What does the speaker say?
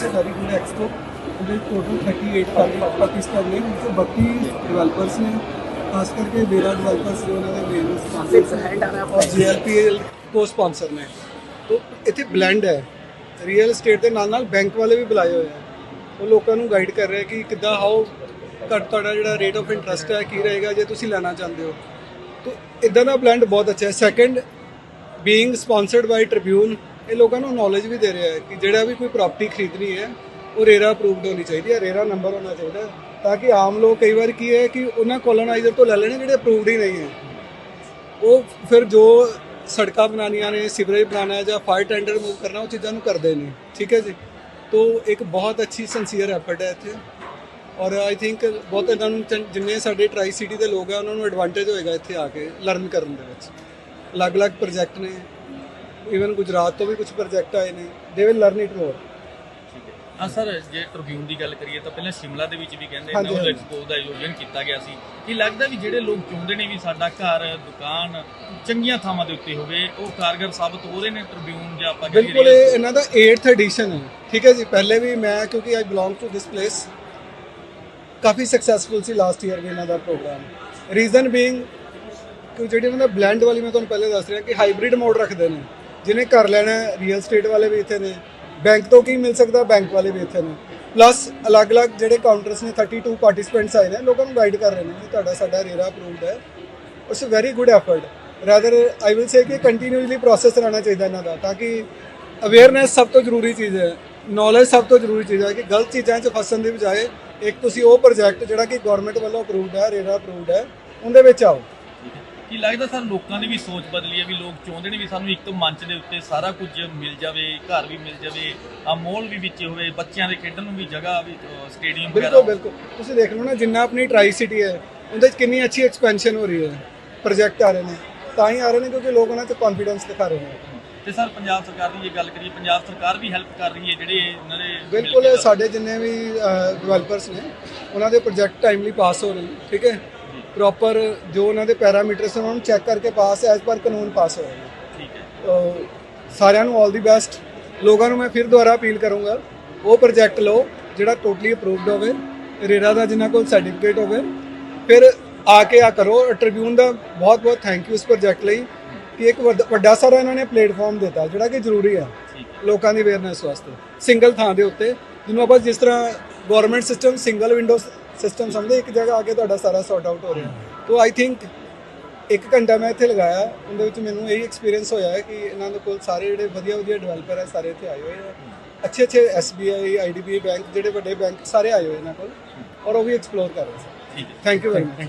it's a very good expo ਉਹਦੇ total 38 Pakistan ਨੇ ਉਸ ਤੋਂ 32 ਡਿਵੈਲਪਰਸ ਨੇ ਖਾਸ ਕਰਕੇ ਵੇਰਾ ਡਿਵੈਲਪਰਸ ਜੋ ਉਹਨਾਂ ਦੇ ਮੇਨ ਸਪਾਂਸਰ ਔਰ ਜੀਐਲਪੀਐਲ ਕੋ ਸਪਾਂਸਰ ਨੇ ਤੋਂ ਇੱਥੇ ਬਲੈਂਡ ਹੈ ਰੀਅਲ ਏਸਟੇਟ ਦੇ ਨਾਲ ਨਾਲ ਬੈਂਕ ਵਾਲੇ ਵੀ ਬੁਲਾਏ ਹੋਏ ਆ ਉਹ ਲੋਕਾਂ ਨੂੰ ਗਾਈਡ ਕਰ ਰਹੇ ਕਿ ਕਿੱਦਾਂ ਹਾਓ ਘੱਟ ਤੁਹਾਡਾ ਜਿਹੜਾ ਰੇਟ ਆਫ ਇੰਟਰਸਟ ਹੈ ਕੀ ਰਹੇਗਾ ਜੇ ਤੁਸੀਂ ਲੈਣਾ ਚਾਹੁੰਦੇ ਹੋ ਤੋਂ ਇਦਾਂ ਦਾ ਬਲੈਂਡ ਬਹੁਤ ਅੱਛਾ ਹੈ second being sponsored by Tribune ਇਹ ਲੋਕਾਂ ਨੂੰ ਨੌਲੇਜ ਵੀ ਦੇ ਰਿਹਾ ਹੈ ਕਿ ਜਿਹੜਾ ਵੀ ਕੋਈ ਪ੍ਰਾਪਰਟੀ ਖਰੀਦਣੀ ਹੈ, ਉਹ ਰੇਰਾ ਅਪਰੂਵਡ ਹੋਣੀ ਚਾਹੀਦੀ ਹੈ, ਰੇਰਾ ਨੰਬਰ ਹੋਣਾ ਚਾਹੀਦਾ ਤਾਂ ਕਿ ਆਮ ਲੋਕ ਕਈ ਵਾਰ ਕੀ ਹੈ ਕਿ ਉਹਨਾਂ ਕੋਲੋਨਾਈਜ਼ਰ ਤੋਂ ਲੈ ਲੈਣੇ ਜਿਹੜੇ ਅਪਰੂਵਡ ਹੀ ਨਹੀਂ ਹੈ। ਉਹ ਫਿਰ ਜੋ ਸੜਕਾਂ ਬਣਾਉਣੀਆਂ ਨੇ, ਸੀਵਰੇਜ ਬਣਾਉਣਾ ਹੈ ਜਾਂ ਫਾਇਰ ਟੈਂਡਰ ਮੂਵ ਕਰਨਾ, ਉਹ ਚੀਜ਼ਾਂ ਨੂੰ ਕਰਦੇ ਨੇ, ਠੀਕ ਹੈ ਜੀ? ਤੋਂ ਇੱਕ ਬਹੁਤ ਅੱਛੀ ਸਿੰਸੀਅਰ ਐਫਰਟ ਹੈ ਇੱਥੇ। ਔਰ ਆਈ ਥਿੰਕ ਬਹੁਤ ਇਹਨਾਂ ਨੂੰ ਜਿੰਨੇ ਸਾਡੇ ਟਰਾਈ ਸਿਟੀ ਦੇ ਲੋਕ ਆ ਉਹਨਾਂ ਨੂੰ ਐਡਵਾਂਟੇਜ ਹੋਏਗਾ ਇੱਥੇ ਆ ਕੇ ਲਰਨ ਕਰਨ ਦੇ ਵਿੱਚ। ਅਲੱਗ-ਅਲੱਗ ਪ੍ਰੋਜੈਕਟ ਨੇ ਇਵਨ ਗੁਜਰਾਤ ਤੋਂ ਵੀ ਕੁਝ ਪ੍ਰੋਜੈਕਟ ਆਏ ਨੇ। ਦੇ ਵਿਲ ਲਰਨ ਇਟ ਮੋਰ ਹਾਂ। ਸਰ ਜੇ ਟ੍ਰਿਬਿਊਨ ਦੀ ਗੱਲ ਕਰੀਏ ਤਾਂ ਪਹਿਲਾਂ ਸ਼ਿਮਲਾ ਦੇ ਵਿੱਚ ਵੀ ਕਹਿੰਦੇ ਹਾਂਜੀ, ਨਵ ਹਾਂਜੀ। ਐਕਸਪੋ ਦਾ ਆਯੋਜਨ ਕੀਤਾ ਗਿਆ ਸੀ। ਕੀ ਲੱਗਦਾ ਵੀ ਜਿਹੜੇ ਲੋਕ ਚਾਹੁੰਦੇ ਨੇ ਵੀ ਸਾਡਾ ਘਰ ਦੁਕਾਨ ਚੰਗੀਆਂ ਥਾਵਾਂ ਦੇ ਉੱਤੇ ਹੋਵੇ ਉਹ ਕਾਰਗਰ ਸਾਬਤ ਹੋ ਰਹੇ ਨੇ ਟ੍ਰਿਬਿਊਨ ਜਾਂ ਆਪਾਂ ਕਹੀਏ ਬਿਲਕੁਲ ਇਹ ਇਹਨਾਂ ਦਾ 8th ਐਡੀਸ਼ਨ ਹੈ। ਠੀਕ ਹੈ ਜੀ ਪਹਿਲੇ ਵੀ ਮੈਂ ਕਿਉਂਕਿ I belong to this place coffee successful ਸੀ ਲਾਸਟ ਈਅਰ ਵੀ ਇਹਨਾਂ ਦਾ ਪ੍ਰੋਗਰਾਮ ਰੀਜ਼ਨ ਬੀਇੰਗ ਕਿ ਜਿਹੜੀ ਇਹਨਾਂ ਦਾ ਬਲੈਂਡ ਵਾਲੀ ਮੈਂ ਤੁਹਾਨੂੰ ਪਹਿਲੇ ਦੱਸ ਰਿਹਾ ਕਿ ਹਾਈਬ੍ਰਿਡ ਮੋਡ ਰੱਖਦੇ ਨੇ। ਜਿਹਨੇ ਘਰ ਲੈਣਾ ਰੀਅਲ ਸਟੇਟ ਵਾਲੇ ਵੀ ਇੱਥੇ ਨੇ। ਬੈਂਕ ਤੋਂ ਕੀ ਮਿਲ ਸਕਦਾ? ਬੈਂਕ ਵਾਲੇ ਵੀ ਇੱਥੇ ਨੇ। ਪਲੱਸ ਅਲੱਗ-ਅਲੱਗ ਜਿਹੜੇ ਕਾਊਂਟਰਸ ਨੇ 32 ਪਾਰਟਿਸਿਪੈਂਟਸ ਆਏ ਨੇ, ਲੋਕਾਂ ਨੂੰ ਗਾਈਡ ਕਰ ਰਹੇ ਨੇ ਕਿ ਤੁਹਾਡਾ ਸਾਡਾ ਰੇਰਾ ਅਪਰੂਵਡ ਹੈ। It's a very good effort rather I will say ਕਿ ਕੰਟੀਨਿਊਸਲੀ ਪ੍ਰੋਸੈਸ ਰਹਿਣਾ ਚਾਹੀਦਾ ਇਹਨਾਂ ਦਾ, ਤਾਂ ਕਿ ਅਵੇਅਰਨੈਸ ਸਭ ਤੋਂ ਜ਼ਰੂਰੀ ਚੀਜ਼ ਹੈ। ਨੌਲੇਜ ਸਭ ਤੋਂ ਜ਼ਰੂਰੀ ਚੀਜ਼ ਹੈ ਕਿ ਗਲਤ ਚੀਜ਼ਾਂ 'ਚ ਫਸਣ ਦੀ ਬਜਾਏ ਇੱਕ ਤੁਸੀਂ ਉਹ ਪ੍ਰੋਜੈਕਟ ਜਿਹੜਾ ਕਿ ਗਵਰਨਮੈਂਟ ਵੱਲੋਂ ਅਪਰੂਵਡ ਹੈ, ਰੇਰਾ ਅਪਰੂਵਡ ਹੈ, ਉਹਦੇ ਵਿੱਚ ਆਓ। ਕੀ ਲੱਗਦਾ ਸਰ ਲੋਕਾਂ ਦੀ ਵੀ ਸੋਚ ਬਦਲੀ ਹੈ ਵੀ ਲੋਕ ਚਾਹੁੰਦੇ ਨੇ ਵੀ ਸਾਨੂੰ ਇੱਕ ਮੰਚ ਦੇ ਉੱਤੇ ਸਾਰਾ ਕੁਝ ਮਿਲ ਜਾਵੇ ਘਰ ਵੀ ਮਿਲ ਜਾਵੇ ਆ ਮੋਲ ਵੀ ਵਿੱਚ ਹੋਵੇ ਬੱਚਿਆਂ ਦੇ ਖੇਡਣ ਨੂੰ ਵੀ ਜਗ੍ਹਾ ਵੀ ਸਟੇਡੀਅਮ ਵਗੈਰਾ ਬਿਲਕੁਲ ਬਿਲਕੁਲ। ਤੁਸੀਂ ਦੇਖ ਲਓ ਨਾ ਜਿੰਨਾ ਆਪਣੀ ਟਰਾਈ ਸਿਟੀ ਹੈ ਉਹਦੇ 'ਚ ਕਿੰਨੀ ਅੱਛੀ ਐਕਸਪੈਂਸ਼ਨ ਹੋ ਰਹੀ ਹੈ ਪ੍ਰੋਜੈਕਟ ਆ ਰਹੇ ਨੇ। ਤਾਂ ਹੀ ਆ ਰਹੇ ਨੇ ਕਿਉਂਕਿ ਲੋਕ ਉਹਨਾਂ 'ਚ ਕੌਨਫੀਡੈਂਸ ਦਿਖਾ ਰਹੇ ਨੇ। ਤੇ ਸਰ ਪੰਜਾਬ ਸਰਕਾਰ ਦੀ ਜੇ ਗੱਲ ਕਰੀਏ ਪੰਜਾਬ ਸਰਕਾਰ ਵੀ ਹੈਲਪ ਕਰ ਰਹੀ ਹੈ ਜਿਹੜੇ ਇਹਨਾਂ ਦੇ ਬਿਲਕੁਲ ਸਾਡੇ ਜਿੰਨੇ ਵੀ ਡਿਵੈਲਪਰਸ ਨੇ ਉਹਨਾਂ ਦੇ ਪ੍ਰੋਜੈਕਟ ਟਾਈਮਲੀ ਪਾਸ ਹੋ ਰਹੇ ਨੇ ਠੀਕ ਹੈ? ਪ੍ਰੋਪਰ ਜੋ ਉਹਨਾਂ ਦੇ ਪੈਰਾਮੀਟਰਸ ਉਹਨਾਂ ਨੂੰ ਚੈੱਕ ਕਰਕੇ ਪਾਸ ਐਜ਼ ਪਰ ਕਾਨੂੰਨ ਪਾਸ ਹੋ ਰਹੇ ਨੇ ਠੀਕ ਹੈ। ਸਾਰਿਆਂ ਨੂੰ ਆਲ ਦੀ ਬੈਸਟ ਲੋਕਾਂ ਨੂੰ ਮੈਂ ਫਿਰ ਦੁਬਾਰਾ ਅਪੀਲ ਕਰੂੰਗਾ ਉਹ ਪ੍ਰੋਜੈਕਟ ਲਓ ਜਿਹੜਾ ਟੋਟਲੀ ਅਪਰੂਵਡ ਹੋਵੇ ਰੇਰਾ ਦਾ ਜਿਨ੍ਹਾਂ ਕੋਲ ਸਰਟੀਫਿਕੇਟ ਹੋਵੇ। ਫਿਰ ਆ ਕੇ ਆ ਕਰੋ ਟ੍ਰਿਬਿਊਨ ਦਾ ਬਹੁਤ ਬਹੁਤ ਥੈਂਕ ਯੂ ਇਸ ਪ੍ਰੋਜੈਕਟ ਲਈ ਕਿ ਇੱਕ ਵੱਡ- ਸਾਰਾ ਇਹਨਾਂ ਨੇ ਪਲੇਟਫਾਰਮ ਦਿੱਤਾ ਜਿਹੜਾ ਕਿ ਜ਼ਰੂਰੀ ਹੈ ਲੋਕਾਂ ਦੀ ਅਵੇਅਰਨੈਸ ਵਾਸਤੇ। ਸਿੰਗਲ ਥਾਂ ਦੇ ਉੱਤੇ ਜਿਹਨੂੰ ਆਪਾਂ ਜਿਸ ਤਰ੍ਹਾਂ government system single window system ਸਮਝਦੇ ਇੱਕ ਜਗ੍ਹਾ ਆ ਕੇ ਤੁਹਾਡਾ ਸਾਰਾ ਸੌਰਟ ਆਊਟ ਹੋ ਰਿਹਾ। ਤੋ ਆਈ ਥਿੰਕ ਇੱਕ ਘੰਟਾ ਮੈਂ ਇੱਥੇ ਲਗਾਇਆ ਉਹਦੇ ਵਿੱਚ ਮੈਨੂੰ ਇਹੀ ਐਕਸਪੀਰੀਅੰਸ ਹੋਇਆ ਕਿ ਇਹਨਾਂ ਦੇ ਕੋਲ ਸਾਰੇ ਜਿਹੜੇ ਵਧੀਆ ਵਧੀਆ ਡਿਵੈਲਪਰ ਹੈ ਸਾਰੇ ਇੱਥੇ ਆਏ ਹੋਏ ਆ। ਅੱਛੇ ਅੱਛੇ SBI IDBI ਬੈਂਕ ਜਿਹੜੇ ਵੱਡੇ ਬੈਂਕ ਸਾਰੇ ਆਏ ਹੋਏ ਇਹਨਾਂ ਕੋਲ ਔਰ ਉਹ ਵੀ ਐਕਸਪਲੋਰ ਕਰ ਰਹੇ ਸੀ। ਠੀਕ ਹੈ। Thank you very much